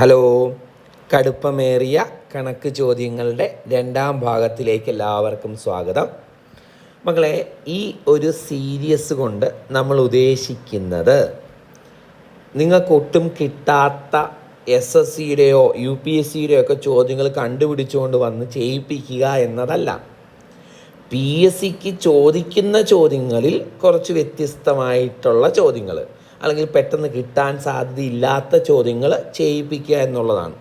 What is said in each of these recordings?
Hello. കടുപ്പമേറിയ കണക്ക് ചോദ്യങ്ങളുടെ രണ്ടാം ഭാഗത്തിലേക്ക് എല്ലാവർക്കും സ്വാഗതം. മകളെ ഈ ഒരു സീരിയസ് കൊണ്ട് നമ്മൾ ഉദ്ദേശിക്കുന്നത് നിങ്ങൾക്ക് ഒട്ടും കിട്ടാത്ത എസ് എസ് സിയുടെയോ യു പി എസ് സിയുടെയോ ഒക്കെ ചോദ്യങ്ങൾ കണ്ടുപിടിച്ചുകൊണ്ട് വന്ന് ചെയ്യിപ്പിക്കുക എന്നതല്ല. പി എസ് സിക്ക് ചോദിക്കുന്ന ചോദ്യങ്ങളിൽ കുറച്ച് വ്യത്യസ്തമായിട്ടുള്ള ചോദ്യങ്ങൾ. അല്ലെങ്കിൽ പെട്ടെന്ന് കിട്ടാൻ സാധ്യതയില്ലാത്ത ചോദ്യങ്ങൾ ചെയ്യിപ്പിക്കുക എന്നുള്ളതാണ്.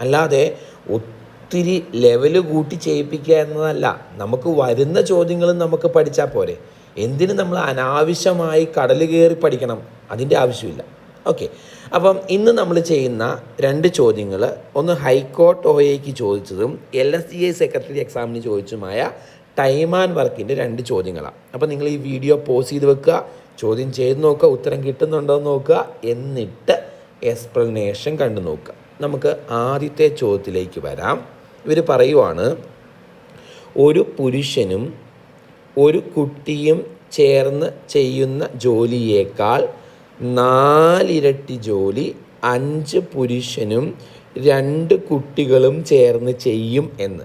അല്ലാതെ ഒത്തിരി ലെവൽ കൂട്ടി ചെയ്യിപ്പിക്കുക എന്നതല്ല. നമുക്ക് വരുന്ന ചോദ്യങ്ങളും നമുക്ക് പഠിച്ചാൽ പോരെ. എന്തിന് നമ്മൾ അനാവശ്യമായി കടൽ കയറി പഠിക്കണം? അതിന്റെ ആവശ്യമില്ല. ഓക്കെ. അപ്പം ഇന്ന് നമ്മൾ ചെയ്യുന്ന രണ്ട് ചോദ്യങ്ങൾ. ഒന്ന് ഹൈക്കോർട്ട് ഒ എക്ക് ചോദിച്ചതും L S G I secretary എക്സാമിന് ചോദിച്ചതുമായ ടൈം ആൻഡ് വർക്കിന്റെ രണ്ട് ചോദ്യങ്ങളാണ്. അപ്പോൾ നിങ്ങൾ ഈ വീഡിയോ പോസ് ചെയ്ത് വെക്കുക. ചോദ്യം ചെയ്ത് നോക്കുക ഉത്തരം കിട്ടുന്നുണ്ടോ എന്ന് നോക്കുക എന്നിട്ട് എക്സ്പ്ലനേഷൻ കണ്ടു നോക്കുക. നമുക്ക് ആദ്യത്തെ ചോദ്യത്തിലേക്ക് വരാം. ഇവർ പറയുവാണ് ഒരു പുരുഷനും ഒരു കുട്ടിയും ചേർന്ന് ചെയ്യുന്ന ജോലിയേക്കാൾ നാലിരട്ടി ജോലി അഞ്ച് പുരുഷനും രണ്ട് കുട്ടികളും ചേർന്ന് ചെയ്യും എന്ന്.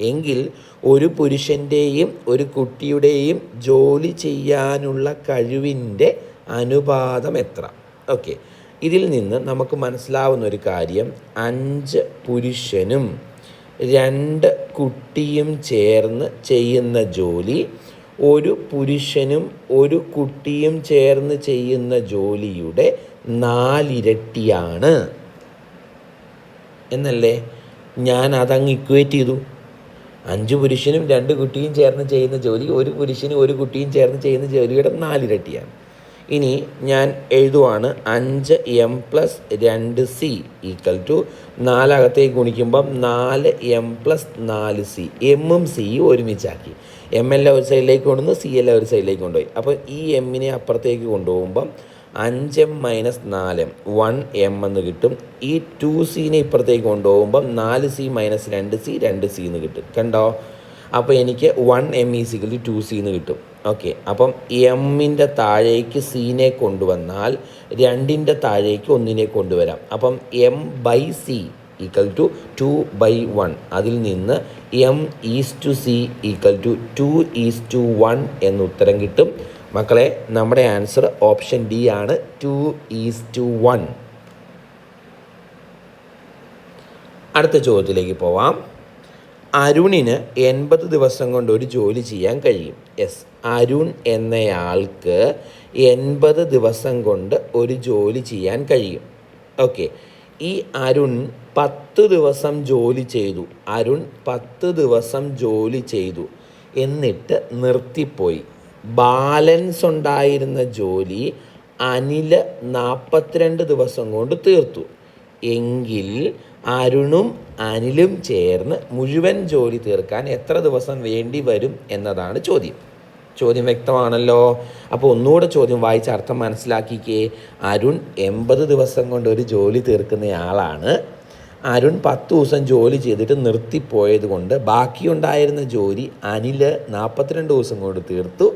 എങ്കിൽ ഒരു പുരുഷന്റെയും ഒരു കുട്ടിയുടെയും ജോലി ചെയ്യാനുള്ള കഴിവിന്റെ അനുപാതം എത്ര? ഓക്കെ ഇതിൽ നിന്ന് നമുക്ക് മനസ്സിലാവുന്ന ഒരു കാര്യം അഞ്ച് പുരുഷനും രണ്ട് കുട്ടിയും ചേർന്ന് ചെയ്യുന്ന ജോലി ഒരു പുരുഷനും ഒരു കുട്ടിയും ചേർന്ന് ചെയ്യുന്ന ജോലിയുടെ നാലിരട്ടിയാണ്. എന്നല്ലേ? ഞാൻ അതങ്ങ് ഇക്വേറ്റ് ചെയ്തു. അഞ്ച് പുരുഷനും രണ്ട് കുട്ടിയും ചേർന്ന് ചെയ്യുന്ന ജോലി ഒരു പുരുഷനും ഒരു കുട്ടിയും ചേർന്ന് ചെയ്യുന്ന ജോലിയുടെ നാലിരട്ടിയാണ്. ഇനി ഞാൻ എഴുതുവാണ് അഞ്ച് എം പ്ലസ് രണ്ട് സി ഈക്വൽ ടു നാലകത്തേക്ക് ഗുണിക്കുമ്പം നാല് എം പ്ലസ് നാല് സി എമ്മും സിയും ഒരുമിച്ചാക്കി. എം എല്ലാം ഒരു സൈഡിലേക്ക് കൊണ്ടുവന്ന് സി എല്ലാം ഒരു സൈഡിലേക്ക് കൊണ്ടുപോയി. അപ്പോൾ ഈ എമ്മിനെ അപ്പുറത്തേക്ക് കൊണ്ടുപോകുമ്പം അഞ്ച് എം മൈനസ് നാല്. എം വൺ എം എന്ന് കിട്ടും. ഈ ടു സീനെ ഇപ്പുറത്തേക്ക് കൊണ്ടുപോകുമ്പം നാല് സി മൈനസ് രണ്ട് സി രണ്ട് സി എന്ന് കിട്ടും. കണ്ടോ? അപ്പോൾ എനിക്ക് വൺ എം ഈ സിക്കൽ ടു സി എന്ന് കിട്ടും. ഓക്കെ അപ്പം എമ്മിന്റെ താഴേക്ക് സീനെ കൊണ്ടുവന്നാൽ രണ്ടിന്റെ താഴേക്ക് ഒന്നിനെ കൊണ്ടുവരാം. അപ്പം M by C equal to two by one അതിൽ നിന്ന് M is to C equal to two is to one എന്ന് ഉത്തരം കിട്ടും. മക്കളെ നമ്മുടെ ആൻസർ ഓപ്ഷൻ ഡി ആണ്. ടു ഈസ് ടു വൺ അടുത്ത ചോദ്യത്തിലേക്ക് പോവാം. അരുണിന് എൺപത് ദിവസം കൊണ്ട് ഒരു ജോലി ചെയ്യാൻ കഴിയും. യെസ് അരുൺ എന്നയാൾക്ക് എൺപത് ദിവസം കൊണ്ട് ഒരു ജോലി ചെയ്യാൻ കഴിയും. ഓക്കെ ഈ അരുൺ പത്ത് ദിവസം ജോലി ചെയ്തു. അരുൺ പത്ത് ദിവസം ജോലി ചെയ്തു. എന്നിട്ട് നിർത്തിപ്പോയി. ബാലൻസ് ഉണ്ടായിരുന്ന ജോലി അനിൽ നാൽപ്പത്തിരണ്ട് ദിവസം കൊണ്ട് തീർത്തു. എങ്കിൽ അരുണും അനിലും ചേർന്ന് മുഴുവൻ ജോലി തീർക്കാൻ എത്ര ദിവസം വേണ്ടി വരും എന്നതാണ് ചോദ്യം. ചോദ്യം വ്യക്തമാണല്ലോ. അപ്പോൾ ഒന്നുകൂടെ ചോദ്യം വായിച്ച അർത്ഥം മനസ്സിലാക്കിക്കേ. അരുൺ എൺപത് ദിവസം കൊണ്ട് ഒരു ജോലി തീർക്കുന്നയാളാണ് അരുൺ പത്ത് ദിവസം ജോലി ചെയ്തിട്ട് നിർത്തിപ്പോയത് കൊണ്ട് ബാക്കിയുണ്ടായിരുന്ന ജോലി അനിൽ നാൽപ്പത്തിരണ്ട് ദിവസം കൊണ്ട് തീർത്തു.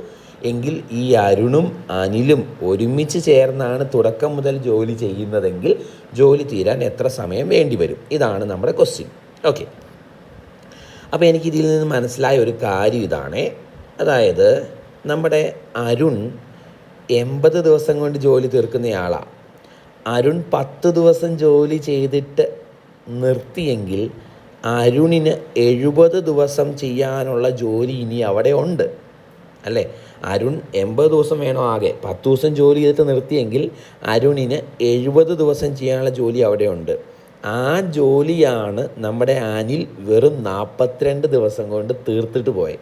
എങ്കിൽ ഈ അരുണും അനിലും ഒരുമിച്ച് ചേർന്നാണ് തുടക്കം മുതൽ ജോലി ചെയ്യുന്നതെങ്കിൽ ജോലി തീരാൻ എത്ര സമയം വേണ്ടി വരും? ഇതാണ് നമ്മുടെ ക്വസ്റ്റ്യൻ ഓക്കെ അപ്പോൾ എനിക്ക് ഇതിൽ നിന്ന് മനസ്സിലായ ഒരു കാര്യം ഇതാണ്. അതായത് നമ്മുടെ അരുൺ എൺപത് ദിവസം കൊണ്ട് ജോലി തീർക്കുന്നയാളാണ് അരുൺ പത്ത് ദിവസം ജോലി ചെയ്തിട്ട് നിർത്തിയെങ്കിൽ അരുണിന് എഴുപത് ദിവസം ചെയ്യാനുള്ള ജോലി ഇനി അവിടെ ഉണ്ട്. അല്ലേ? അരുൺ എൺപത് ദിവസം വേണോ ആകെ? പത്ത് ദിവസം ജോലി ചെയ്തിട്ട് നിർത്തിയെങ്കിൽ അരുണിന് എഴുപത് ദിവസം ചെയ്യാനുള്ള ജോലി അവിടെ ഉണ്ട്. ആ ജോലിയാണ് നമ്മുടെ അനിൽ വെറും നാൽപ്പത്തിരണ്ട് ദിവസം കൊണ്ട് തീർത്തിട്ട് പോയത്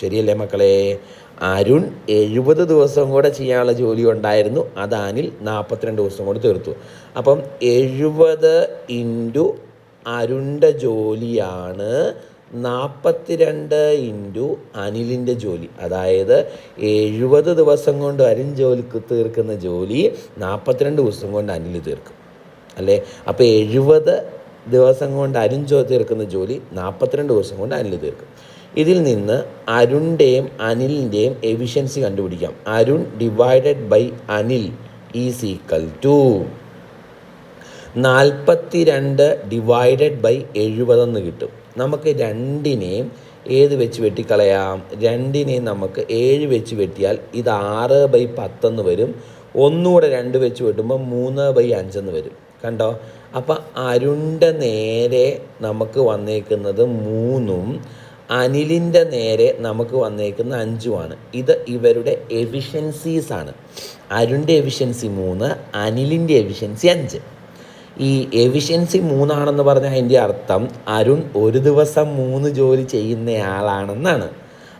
ശരിയല്ലേ മക്കളെ? അരുൺ എഴുപത് ദിവസം കൂടെ ചെയ്യാനുള്ള ജോലി ഉണ്ടായിരുന്നു. അത് അനിൽ നാൽപ്പത്തിരണ്ട് ദിവസം കൊണ്ട് തീർത്തു. അപ്പം എഴുപത് ഇന്റു അരുണിന്റെ ജോലിയാണ് നാൽപ്പത്തിരണ്ട് ഇന്റു അനിലിന്റെ ജോലി. അതായത് എഴുപത് ദിവസം കൊണ്ട് അരുൺ ജോലിക്ക് തീർക്കുന്ന ജോലി നാൽപ്പത്തിരണ്ട് ദിവസം കൊണ്ട് അനിൽ തീർക്കും. അല്ലേ? അപ്പോൾ എഴുപത് ദിവസം കൊണ്ട് അരുൺ ജോ തീർക്കുന്ന ജോലി നാൽപ്പത്തിരണ്ട് ദിവസം കൊണ്ട് അനിൽ തീർക്കും. ഇതിൽ നിന്ന് അരുണിന്റെയും അനിലിന്റെയും എഫിഷ്യൻസി കണ്ടുപിടിക്കാം. Arun divided by Anil is equal to നാൽപ്പത്തി രണ്ട് ഡിവൈഡഡ് ബൈ എഴുപതെന്ന് കിട്ടും. നമുക്ക് രണ്ടിനെയും ഏത് വെച്ച് വെട്ടിക്കളയാം? രണ്ടിനെയും നമുക്ക് ഏഴ് വെച്ച് വെട്ടിയാൽ ഇത് ആറ് ബൈ പത്തെന്ന് വരും. ഒന്നുകൂടെ രണ്ട് വെച്ച് വെട്ടുമ്പോൾ മൂന്ന് ബൈ അഞ്ചെന്ന് വരും. കണ്ടോ? അപ്പം അരുണിന്റെ നേരെ നമുക്ക് വന്നേക്കുന്നത് മൂന്നും അനിലിന്റെ നേരെ നമുക്ക് വന്നേക്കുന്ന അഞ്ചുമാണ് ഇത് ഇവരുടെ എഫിഷ്യൻസീസ് ആണ്. അരുണിന്റെ എഫിഷ്യൻസി മൂന്ന് അനിലിന്റെ എഫിഷ്യൻസി അഞ്ച്. ഈ എഫിഷ്യൻസി മൂന്നാണെന്ന് പറഞ്ഞാൽ അതിന്റെ അർത്ഥം അരുൺ ഒരു ദിവസം മൂന്ന് ജോലി ചെയ്യുന്നയാളാണെന്നാണ്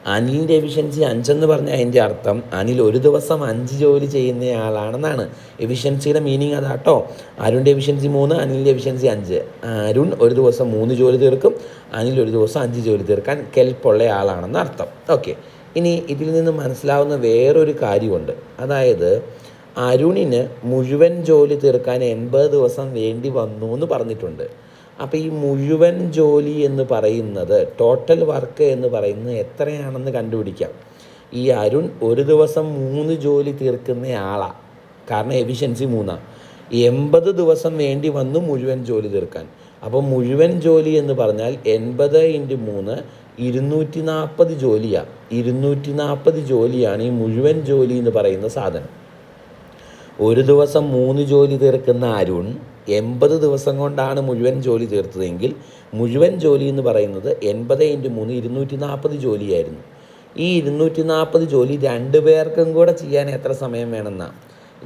അനിലിന്റെ എഫിഷ്യൻസി അഞ്ചെന്ന് പറഞ്ഞാൽ അതിന്റെ അർത്ഥം അനിൽ ഒരു ദിവസം അഞ്ച് ജോലി ചെയ്യുന്നയാളാണെന്നാണ്. എഫിഷ്യൻസിയുടെ മീനിങ് അതാട്ടോ. അരുണിന്റെ എഫിഷ്യൻസി മൂന്ന് അനിലിന്റെ എഫിഷ്യൻസി അഞ്ച്. അരുൺ ഒരു ദിവസം മൂന്ന് ജോലി തീർക്കും അനിൽ ഒരു ദിവസം അഞ്ച് ജോലി തീർക്കാൻ കെൽപ്പുള്ള ആളാണെന്ന് അർത്ഥം. ഓക്കെ. ഇനി ഇതിൽ നിന്ന് മനസ്സിലാവുന്ന വേറൊരു കാര്യമുണ്ട്. അതായത് അരുണിന് മുഴുവൻ ജോലി തീർക്കാൻ എൺപത് ദിവസം വേണ്ടി വന്നു എന്ന് പറഞ്ഞിട്ടുണ്ട്. അപ്പോൾ ഈ മുഴുവൻ ജോലി എന്ന് പറയുന്നത് ടോട്ടൽ വർക്ക് എന്ന് പറയുന്നത് എത്രയാണെന്ന് കണ്ടുപിടിക്കാം. ഈ അരുൺ ഒരു ദിവസം മൂന്ന് ജോലി തീർക്കുന്ന ആളാണ് കാരണം എഫിഷ്യൻസി മൂന്നാണ് എൺപത് ദിവസം വേണ്ടി വന്നു മുഴുവൻ ജോലി തീർക്കാൻ. അപ്പോൾ മുഴുവൻ ജോലി എന്ന് പറഞ്ഞാൽ എൺപത് ഇന്റു മൂന്ന് ഇരുന്നൂറ്റി നാൽപ്പത് ജോലിയാണ് ഇരുന്നൂറ്റി നാൽപ്പത് ജോലിയാണ് ഈ മുഴുവൻ ജോലി എന്ന് പറയുന്ന സാധനം. ഒരു ദിവസം മൂന്ന് ജോലി തീർക്കുന്ന അരുൺ എൺപത് ദിവസം കൊണ്ടാണ് മുഴുവൻ ജോലി തീർത്തതെങ്കിൽ മുഴുവൻ ജോലി എന്ന് പറയുന്നത് എൺപത് ഇന്റു മൂന്ന് ഇരുന്നൂറ്റി നാൽപ്പത് ജോലിയായിരുന്നു. ഈ ഇരുന്നൂറ്റി നാൽപ്പത് ജോലി രണ്ട് പേർക്കും കൂടെ ചെയ്യാൻ എത്ര സമയം വേണമെന്നാണ്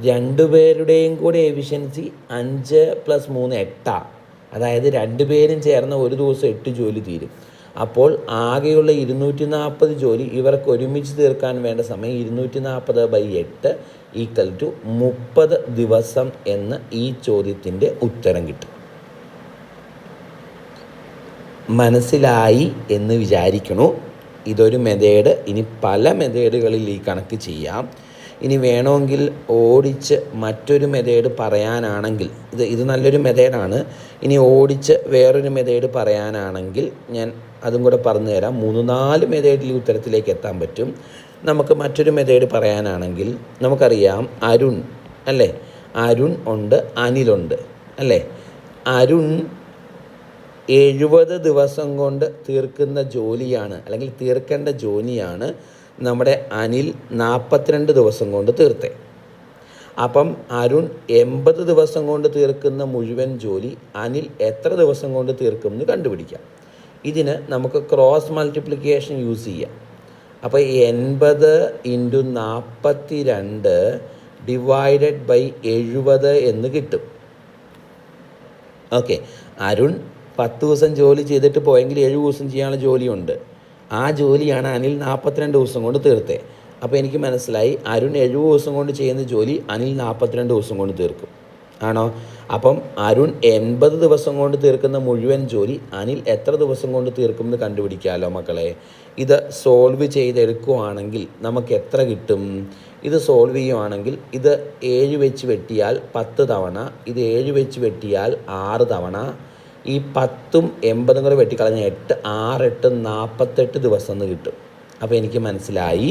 രണ്ട് പേരുടെയും കൂടെ എഫിഷ്യൻസി അഞ്ച് പ്ലസ് മൂന്ന് എട്ടാണ് അതായത് രണ്ട് പേരും ചേർന്ന് ഒരു ദിവസം എട്ട് ജോലി തീരും. അപ്പോൾ ആകെയുള്ള ഇരുന്നൂറ്റി നാൽപ്പത് ജോലി ഇവർക്ക് ഒരുമിച്ച് തീർക്കാൻ വേണ്ട സമയം ഇരുന്നൂറ്റി നാൽപ്പത് ബൈ എട്ട് ഈക്വൽ ടു മുപ്പത് ദിവസം എന്ന് ഈ ചോദ്യത്തിന്റെ ഉത്തരം കിട്ടും. മനസ്സിലായി എന്ന് വിചാരിക്കണു. ഇതൊരു മെതേഡ് ഇനി പല മെതേഡുകളിൽ ഈ കണക്ക് ചെയ്യാം. ഇനി വേണമെങ്കിൽ ഓടിച്ച് മറ്റൊരു മെതേഡ് പറയാനാണെങ്കിൽ ഇത് ഇത് നല്ലൊരു മെതേഡാണ് ഇനി ഓടിച്ച് വേറൊരു മെതേഡ് പറയാനാണെങ്കിൽ ഞാൻ അതും കൂടെ പറഞ്ഞു തരാം. മൂന്ന് നാല് മെതേഡിൽ ഉത്തരത്തിലേക്ക് എത്താൻ പറ്റും. നമുക്ക് മറ്റൊരു മെതേഡ് പറയാനാണെങ്കിൽ നമുക്കറിയാം അരുൺ അല്ലേ? അരുൺ ഉണ്ട് അനിലുണ്ട് അല്ലേ? അരുൺ എഴുപത് ദിവസം കൊണ്ട് തീർക്കുന്ന ജോലിയാണ് അല്ലെങ്കിൽ തീർക്കേണ്ട ജോലിയാണ് നമ്മുടെ അനിൽ നാൽപ്പത്തിരണ്ട് ദിവസം കൊണ്ട് തീർത്തേ. അപ്പം അരുൺ എൺപത് ദിവസം കൊണ്ട് തീർക്കുന്ന മുഴുവൻ ജോലി അനിൽ എത്ര ദിവസം കൊണ്ട് തീർക്കും എന്ന് കണ്ടുപിടിക്കാം. ഇതിന് നമുക്ക് ക്രോസ് മൾട്ടിപ്ലിക്കേഷൻ യൂസ് ചെയ്യാം. അപ്പോൾ എൺപത് ഇന്റു നാൽപ്പത്തി രണ്ട് ഡിവൈഡഡ് ബൈ എഴുപത് എന്ന് കിട്ടും. ഓക്കെ അരുൺ പത്ത് ദിവസം ജോലി ചെയ്തിട്ട് പോയെങ്കിൽ ഏഴ് ദിവസം ചെയ്യാനുള്ള ജോലിയുണ്ട്. ആ ജോലിയാണ് അനിൽ നാൽപ്പത്തിരണ്ട് ദിവസം കൊണ്ട് തീർത്തേ. അപ്പോൾ എനിക്ക് മനസ്സിലായി അരുൺ എഴുപത് ദിവസം കൊണ്ട് ചെയ്യുന്ന ജോലി അനിൽ നാൽപ്പത്തിരണ്ട് ദിവസം കൊണ്ട് തീർക്കും. ആണോ? അപ്പം അരുൺ എൺപത് ദിവസം കൊണ്ട് തീർക്കുന്ന മുഴുവൻ ജോലി അനിൽ എത്ര ദിവസം കൊണ്ട് തീർക്കും എന്ന് കണ്ടുപിടിക്കാമല്ലോ മക്കളെ? ഇത് സോൾവ് ചെയ്തെടുക്കുവാണെങ്കിൽ നമുക്ക് എത്ര കിട്ടും? ഇത് സോൾവ് ചെയ്യുവാണെങ്കിൽ ഇത് ഏഴ് വെച്ച് വെട്ടിയാൽ പത്ത് തവണ ഇത് ഏഴ് വെച്ച് വെട്ടിയാൽ ആറ് തവണ ഈ പത്തും എൺപതും കൂടെ വെട്ടിക്കളഞ്ഞ എട്ട് ആറ് എട്ട് നാൽപ്പത്തെട്ട് ദിവസം എന്ന് കിട്ടും. അപ്പോൾ എനിക്ക് മനസ്സിലായി.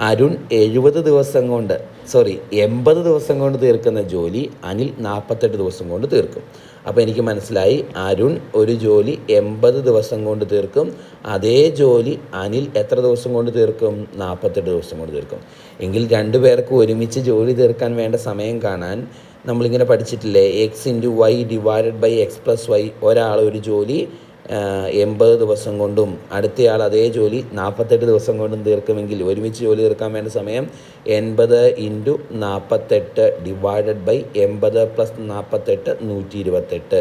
അരുൺ എഴുപത് ദിവസം കൊണ്ട് സോറി എൺപത് ദിവസം കൊണ്ട് തീർക്കുന്ന ജോലി അനിൽ നാൽപ്പത്തെട്ട് ദിവസം കൊണ്ട് തീർക്കും. അപ്പോൾ എനിക്ക് മനസ്സിലായി അരുൺ ഒരു ജോലി എൺപത് ദിവസം കൊണ്ട് തീർക്കും അതേ ജോലി അനിൽ എത്ര ദിവസം കൊണ്ട് തീർക്കും? നാൽപ്പത്തെട്ട് ദിവസം കൊണ്ട് തീർക്കും. എങ്കിൽ രണ്ടു ഒരുമിച്ച് ജോലി തീർക്കാൻ വേണ്ട സമയം കാണാൻ നമ്മളിങ്ങനെ പഠിച്ചിട്ടില്ലേ? X into Y divided by X plus Y ഒരാൾ ഒരു ജോലി എൺപത് ദിവസം കൊണ്ടും അടുത്തയാൾ അതേ ജോലി നാൽപ്പത്തെട്ട് ദിവസം കൊണ്ടും തീർക്കുമെങ്കിൽ ഒരുമിച്ച് ജോലി തീർക്കാൻ വേണ്ട സമയം എൺപത് ഇന്റു നാൽപ്പത്തെട്ട് ഡിവൈഡഡ് ബൈ എൺപത് പ്ലസ് നാൽപ്പത്തെട്ട് നൂറ്റി ഇരുപത്തെട്ട്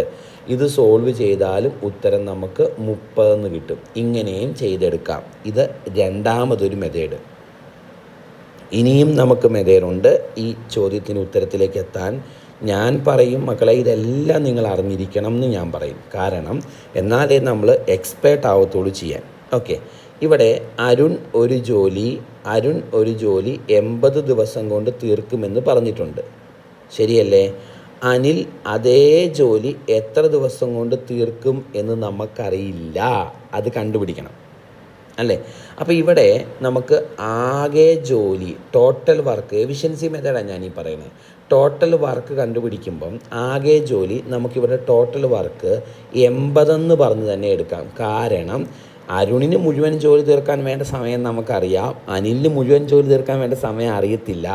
ഇത് സോൾവ് ചെയ്താലും ഉത്തരം നമുക്ക് മുപ്പതെന്ന് കിട്ടും. ഇങ്ങനെയും ചെയ്തെടുക്കാം. ഇത് രണ്ടാമതൊരു മെതേഡ് ഇനിയും നമുക്ക് മെതേഡുണ്ട് ഈ ചോദ്യത്തിന് ഉത്തരത്തിലേക്ക് എത്താൻ ഞാൻ പറയും മക്കളെ ഇതെല്ലാം നിങ്ങൾ അറിഞ്ഞിരിക്കണം എന്ന് ഞാൻ പറയും. കാരണം എന്നാലേ നമ്മൾ എക്സ്പേർട്ട് ആവത്തുള്ളൂ ചെയ്യാൻ. ഓക്കെ ഇവിടെ അരുൺ ഒരു ജോലി അരുൺ ഒരു ജോലി എൺപത് ദിവസം കൊണ്ട് തീർക്കുമെന്ന് പറഞ്ഞിട്ടുണ്ട്. ശരിയല്ലേ? അനിൽ അതേ ജോലി എത്ര ദിവസം കൊണ്ട് തീർക്കും എന്ന് നമുക്കറിയില്ല. അത് കണ്ടുപിടിക്കണം. അല്ലേ? അപ്പോൾ ഇവിടെ നമുക്ക് ആകെ ജോലി ടോട്ടൽ വർക്ക് എഫിഷ്യൻസി മെത്തേഡാണ് ഞാൻ ഈ പറയുന്നത് ടോട്ടൽ വർക്ക് കണ്ടുപിടിക്കുമ്പം ആകെ ജോലി നമുക്കിവിടെ ടോട്ടൽ വർക്ക് എൺപതെന്ന് പറഞ്ഞ് തന്നെ എടുക്കാം. കാരണം അരുണിന് മുഴുവൻ ജോലി തീർക്കാൻ വേണ്ട സമയം നമുക്കറിയാം. അനിലിന് മുഴുവൻ ജോലി തീർക്കാൻ വേണ്ട സമയം അറിയത്തില്ല.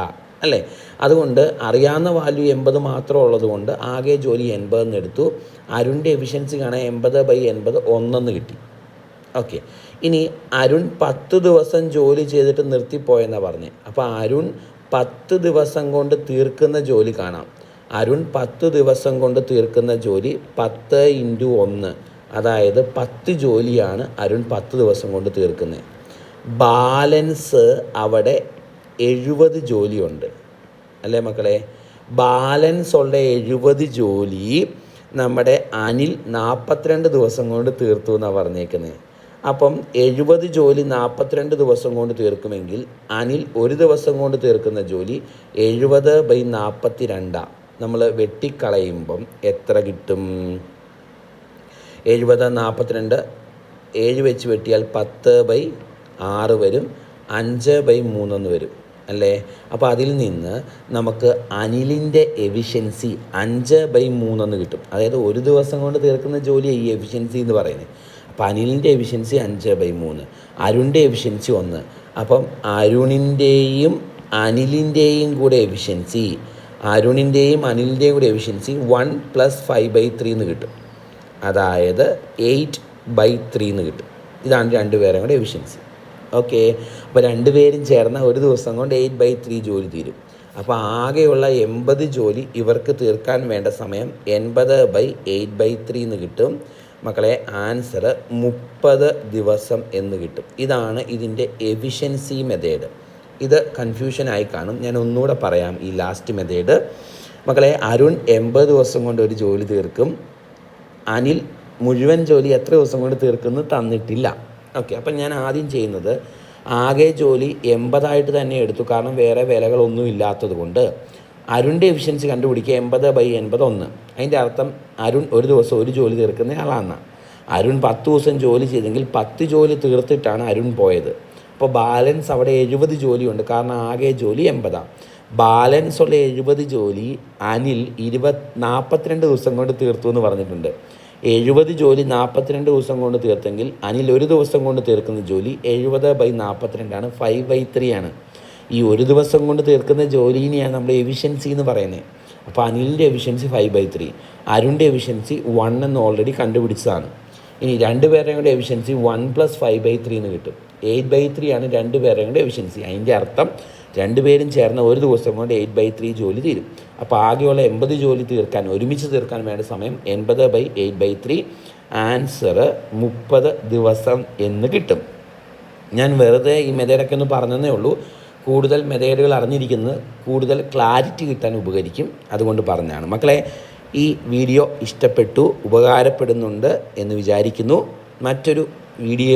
അല്ലേ? അതുകൊണ്ട് അറിയാവുന്ന വാല്യൂ എൺപത് മാത്രം ഉള്ളത് കൊണ്ട് ആകെ ജോലി എൺപതെന്ന് എടുത്തു. അരുണിന്റെ എഫിഷ്യൻസി കാണാൻ എൺപത് ബൈ എൺപത് ഒന്നെന്ന് കിട്ടി. ഓക്കെ ഇനി അരുൺ പത്ത് ദിവസം ജോലി ചെയ്തിട്ട് നിർത്തിപ്പോയെന്നാണ് പറഞ്ഞത് അപ്പോൾ അരുൺ പത്ത് ദിവസം കൊണ്ട് തീർക്കുന്ന ജോലി കാണാം. അരുൺ പത്ത് ദിവസം കൊണ്ട് തീർക്കുന്ന ജോലി പത്ത് ഇന്റു ഒന്ന്. അതായത് പത്ത് ജോലിയാണ് അരുൺ പത്ത് ദിവസം കൊണ്ട് തീർക്കുന്നത് ബാലൻസ് അവിടെ എഴുപത് ജോലിയുണ്ട്. അല്ലേ മക്കളെ? ബാലൻസ് ഉള്ള എഴുപത് ജോലി നമ്മുടെ അനിൽ നാൽപ്പത്തിരണ്ട് ദിവസം കൊണ്ട് തീർത്തു എന്നാണ് പറഞ്ഞേക്കുന്നത് അപ്പം എഴുപത് ജോലി നാൽപ്പത്തിരണ്ട് ദിവസം കൊണ്ട് തീർക്കുമെങ്കിൽ അനിൽ ഒരു ദിവസം കൊണ്ട് തീർക്കുന്ന ജോലി എഴുപത് ബൈ നാൽപ്പത്തി രണ്ടാണ് നമ്മൾ വെട്ടിക്കളയുമ്പം എത്ര കിട്ടും? എഴുപത് നാൽപ്പത്തിരണ്ട് ഏഴ് വെച്ച് വെട്ടിയാൽ പത്ത് ബൈ ആറ് വരും. അഞ്ച് ബൈ മൂന്നെന്ന് വരും അല്ലേ? അപ്പോൾ അതിൽ നിന്ന് നമുക്ക് അനിലിന്റെ എഫിഷ്യൻസി അഞ്ച് ബൈ മൂന്നെന്ന് കിട്ടും. അതായത് ഒരു ദിവസം കൊണ്ട് തീർക്കുന്ന ജോലിയാണ് ഈ എഫിഷ്യൻസി എന്ന് പറയുന്നത്. അപ്പോൾ അനിലിന്റെ എഫിഷ്യൻസി അഞ്ച് ബൈ മൂന്ന് അരുണിന്റെ എഫിഷ്യൻസി ഒന്ന്. അപ്പം അരുണിന്റെയും അനിലിന്റെയും കൂടെ എഫിഷ്യൻസി അരുണിന്റെയും അനിലിന്റെയും കൂടെ efficiency one plus five by three എന്ന് കിട്ടും. അതായത് എയ്റ്റ് ബൈ ത്രീ എന്ന് കിട്ടും. ഇതാണ് രണ്ടുപേരും കൂടെ എഫിഷ്യൻസി. ഓക്കെ? അപ്പോൾ രണ്ടുപേരും ചേർന്ന ഒരു ദിവസം കൊണ്ട് എയ്റ്റ് ബൈ ത്രീ ജോലി തീരും. അപ്പോൾ ആകെയുള്ള എൺപത് ജോലി ഇവർക്ക് തീർക്കാൻ വേണ്ട സമയം എൺപത് ബൈ എയ്റ്റ് ബൈ ത്രീ എന്ന് കിട്ടും. മക്കളെ ആൻസർ മുപ്പത് ദിവസം എന്ന് കിട്ടും. ഇതാണ് ഇതിന്റെ എഫിഷ്യൻസി മെത്തേഡ് ഇത് കൺഫ്യൂഷനായി കാണും. ഞാൻ ഒന്നുകൂടെ പറയാം ഈ ലാസ്റ്റ് മെത്തേഡ് മക്കളെ അരുൺ എൺപത് ദിവസം കൊണ്ട് ഒരു ജോലി തീർക്കും. അനിൽ മുഴുവൻ ജോലി എത്ര ദിവസം കൊണ്ട് തീർക്കുന്നു തന്നിട്ടില്ല. ഓക്കെ അപ്പം ഞാൻ ആദ്യം ചെയ്യുന്നത് ആകെ ജോലി എൺപതായിട്ട് തന്നെ എടുത്തു. കാരണം വേറെ വിലകളൊന്നും ഇല്ലാത്തത് കൊണ്ട് അരുണിന്റെ എഫിഷ്യൻസി കണ്ടുപിടിക്കുക എൺപത് ബൈ എൺപത് ഒന്ന്. അതിന്റെ അർത്ഥം അരുൺ ഒരു ദിവസം ഒരു ജോലി തീർക്കുന്ന ആളാണ്. അരുൺ പത്ത് ദിവസം ജോലി ചെയ്തെങ്കിൽ പത്ത് ജോലി തീർത്തിട്ടാണ് അരുൺ പോയത്. അപ്പോൾ ബാലൻസ് അവിടെ എഴുപത് ജോലിയുണ്ട്. കാരണം ആകെ ജോലി എൺപതാണ്. ബാലൻസ് ഉള്ള എഴുപത് ജോലി അനിൽ ഇരുപത് നാൽപ്പത്തിരണ്ട് ദിവസം കൊണ്ട് തീർത്തു എന്ന് പറഞ്ഞിട്ടുണ്ട്. എഴുപത് ജോലി നാൽപ്പത്തിരണ്ട് ദിവസം കൊണ്ട് തീർത്തെങ്കിൽ അനിൽ ഒരു ദിവസം കൊണ്ട് തീർക്കുന്ന ജോലി എഴുപത് ബൈ നാൽപ്പത്തിരണ്ടാണ്. ഫൈവ് ബൈ ത്രീ ആണ്. ഈ ഒരു ദിവസം കൊണ്ട് തീർക്കുന്ന ജോലിനെയാണ് നമ്മൾ എഫിഷ്യൻസി എന്ന് പറയുന്നത്. അപ്പോൾ അനിലിന്റെ എഫിഷ്യൻസി ഫൈവ് ബൈ ത്രീ അരുണിന്റെ എഫിഷ്യൻസി വൺ എന്ന് ഓൾറെഡി കണ്ടുപിടിച്ചതാണ്. ഇനി രണ്ട് പേരുടെയും കൂടെ efficiency one plus five by three എന്ന് കിട്ടും. എയ്റ്റ് ബൈ ത്രീ ആണ് രണ്ട് പേരുടെയും കൂടെ എഫിഷ്യൻസി അതിന്റെ അർത്ഥം രണ്ടുപേരും ചേർന്ന ഒരു ദിവസം കൊണ്ട് എയ്റ്റ് ബൈ ത്രീ ജോലി തീരും. അപ്പോൾ ആകെയുള്ള എൺപത് ജോലി തീർക്കാൻ ഒരുമിച്ച് തീർക്കാൻ വേണ്ട സമയം എൺപത് by eight by three answer മുപ്പത് ദിവസം എന്ന് കിട്ടും. ഞാൻ വെറുതെ ഈ മെതേടൊക്കെ ഒന്ന് പറഞ്ഞതേ ഉള്ളൂ. കൂടുതൽ മെതേഡുകൾ അറിഞ്ഞിരിക്കുന്നത് കൂടുതൽ ക്ലാരിറ്റി കിട്ടാൻ ഉപകരിക്കും അതുകൊണ്ട് പറഞ്ഞതാണ് മക്കളെ ഈ വീഡിയോ ഇഷ്ടപ്പെട്ടു ഉപകാരപ്പെടുന്നുണ്ട് എന്ന് വിചാരിക്കുന്നു. മറ്റൊരു വീഡിയോ